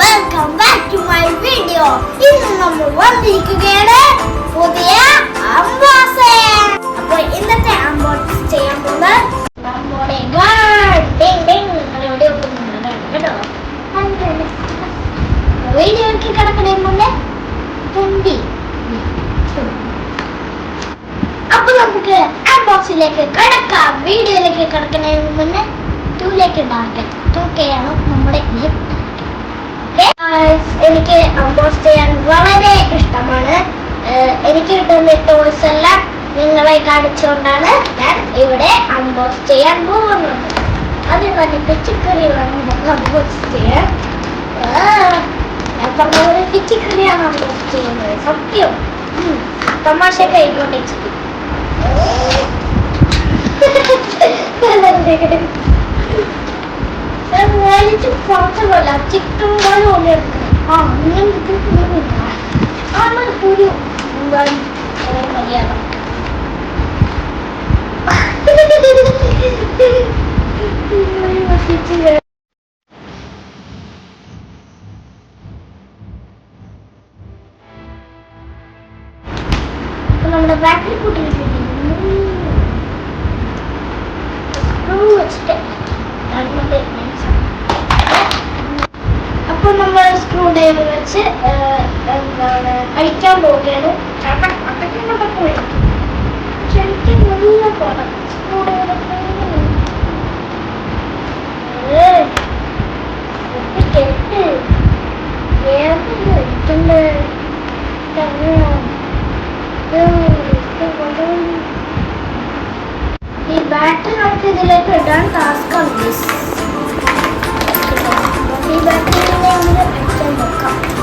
Welcome back to my video ഇന്ന് നമ്മൾ വന്നിരിക്കുകയാണ് പുതിയ അപ്പോൾ ഇന്നത്തെ അംബോസ് ചെയ്യാൻ പോകുന്നത് നമ്മുടെ കേട്ടോ. വീഡിയോയ്ക്ക് കിടക്കണേ മുന്നേ ട്വന്റി അപ്പൊ നമുക്ക് അൺബോക്സിലേക്ക് കിടക്കാം. വീഡിയോയിലേക്ക് കിടക്കണേ മുന്നേ ടൂലേക്ക് ഉണ്ടാകട്ടെ. ടൂക്കെയാണ് നമ്മുടെ ഈ Okay, guys, എനിക്ക് പോസ്റ്റ് ചെയ്യാൻ വളരെ ഇഷ്ടമാണ്. എനിക്ക് കിട്ടുന്ന ടോയ്സ് എല്ലാം നിങ്ങളെ കാണിച്ചുകൊണ്ടാണ് ഞാൻ ഇവിടെ അൺബോക്സ് ചെയ്യാൻ പോകുന്നത്. അത് തന്നെ പിച്ചിക്കറി അൺബോക്സ് ചെയ്യാൻ. ഞാൻ പറഞ്ഞ പിച്ചിക്കറിയാണ് അൺബോക്സ് ചെയ്യുന്നത്. സത്യം. തമാശ കൈകൊണ്ടേ വലിച്ചു കുറച്ചല്ല ചിക്കൻ പോലെ പോലെ ആ ഇങ്ങനെ ആണ് ഒരു മര്യാദ. നമ്മുടെ കൂട്ടിയിട്ടുണ്ട് സ്ക്രൂ വെച്ചിട്ട് അതിന്റെ അപ്പൊ ഡ്രൈവർ വെച്ച് എന്താണ് അടിക്കാൻ പോവുകയാണ്. ചേട്ടൻ അട്ടയ്ക്കുമ്പോഴൊക്കെ പോയി. പക്ഷെ എനിക്ക് നല്ല പോണം കേട്ട് വേറെ ഇട്ടുണ്ട് ഈ ബാറ്ററി നമുക്ക് ഇതിലേക്ക് ഇടാൻ ടാസ്ക്. ഈ ബാറ്ററി നമ്മൾ അടിക്കാൻ നോക്കാം നമ്മൾ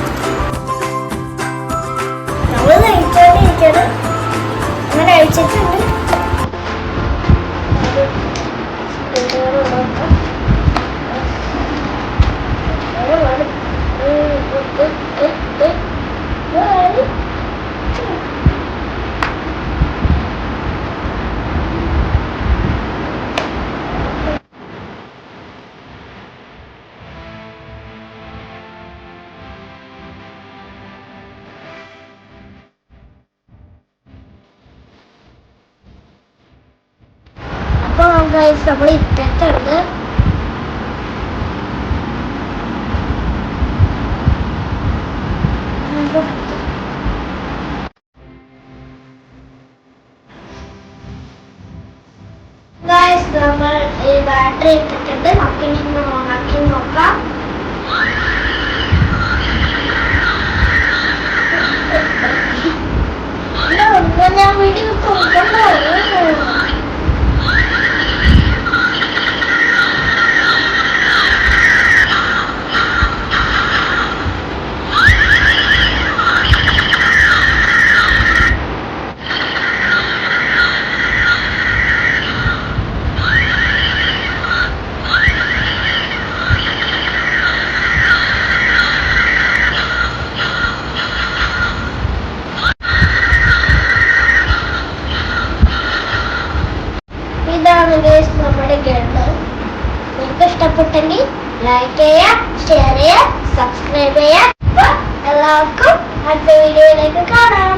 ഗൈസ് നമ്മൾ ഇട്ടിട്ടുണ്ട്. ഗൈസ് നമ്മൾ ഈ ബാറ്ററി ഇട്ടിട്ടുണ്ട്. നമുക്ക് ഇനി ഓണാക്കി നോക്കാം. ഗണ്ണ് നിങ്ങൾക്ക് ഇഷ്ടപ്പെട്ടെങ്കിൽ ലൈക്ക് ചെയ്യുക ഷെയർ ചെയ്യുക സബ്സ്ക്രൈബ് ചെയ്യുക. എല്ലാവർക്കും അടുത്ത വീഡിയോയിലേക്ക് കാണാം.